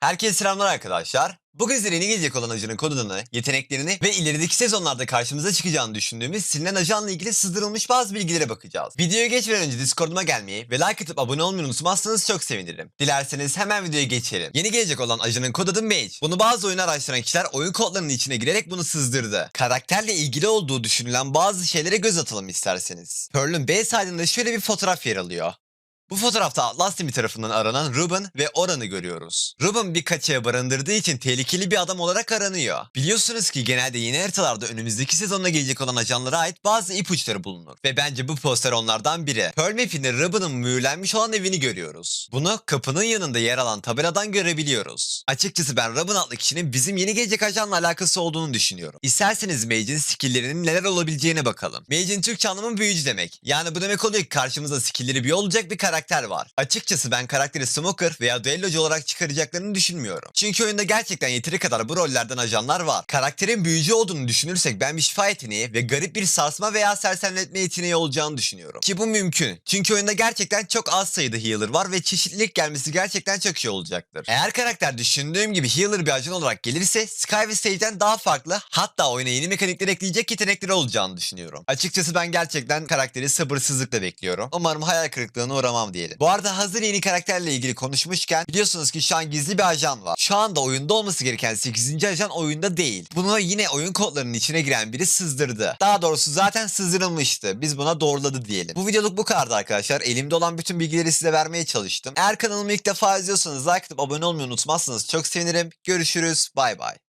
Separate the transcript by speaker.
Speaker 1: Herkese selamlar arkadaşlar. Bugün size yeni gelecek olan ajanın kodunu, yeteneklerini ve ilerideki sezonlarda karşımıza çıkacağını düşündüğümüz silinen ajanla ilgili sızdırılmış bazı bilgilere bakacağız. Videoya geçmeden önce Discord'uma gelmeyi ve like atıp abone olmayı unutmazsanız çok sevinirim. Dilerseniz hemen videoya geçelim. Yeni gelecek olan ajanın kod adı Mage. Bunu bazı oyunu araştıran kişiler oyun kodlarının içine girerek bunu sızdırdı. Karakterle ilgili olduğu düşünülen bazı şeylere göz atalım isterseniz. Pearl'ün B side'ında şöyle bir fotoğraf yer alıyor. Bu fotoğrafta Atlas Timi tarafından aranan Ruben ve Oran'ı görüyoruz. Ruben bir kaçağı barındırdığı için tehlikeli bir adam olarak aranıyor. Biliyorsunuz ki genelde yeni haritalarda önümüzdeki sezonda gelecek olan ajanlara ait bazı ipuçları bulunur. Ve bence bu poster onlardan biri. Pearl Map'inde Ruben'ın mühürlenmiş olan evini görüyoruz. Bunu kapının yanında yer alan tabeladan görebiliyoruz. Açıkçası ben Ruben adlı kişinin bizim yeni gelecek ajanla alakası olduğunu düşünüyorum. İsterseniz Mage'in skilllerinin neler olabileceğine bakalım. Mage'in Türkçe anlamı büyücü demek. Yani bu demek oluyor ki karşımızda skillleri bir olacak bir karakter var. Açıkçası ben karakteri Smoker veya Duellocu olarak çıkaracaklarını düşünmüyorum. Çünkü oyunda gerçekten yeteri kadar bu rollerden ajanlar var. Karakterin büyücü olduğunu düşünürsek ben bir şifa yeteneği ve garip bir sarsma veya sersemletme yeteneği olacağını düşünüyorum. Ki bu mümkün. Çünkü oyunda gerçekten çok az sayıda healer var ve çeşitlilik gelmesi gerçekten çok iyi olacaktır. Eğer karakter düşündüğüm gibi healer bir ajan olarak gelirse Sky ve Sage'den daha farklı hatta oyuna yeni mekanikler ekleyecek yetenekleri olacağını düşünüyorum. Açıkçası ben gerçekten karakteri sabırsızlıkla bekliyorum. Umarım hayal kırıklığına uğramam diyelim. Bu arada hazır yeni karakterle ilgili konuşmuşken biliyorsunuz ki şu an gizli bir ajan var. Şu anda oyunda olması gereken 8. ajan oyunda değil. Bunu yine oyun kodlarının içine giren biri sızdırdı. Daha doğrusu zaten sızdırılmıştı. Biz buna doğruladı diyelim. Bu videoluk bu kadardı arkadaşlar. Elimde olan bütün bilgileri size vermeye çalıştım. Eğer kanalımı ilk defa izliyorsanız like atıp abone olmayı unutmazsanız çok sevinirim. Görüşürüz. Bay bay.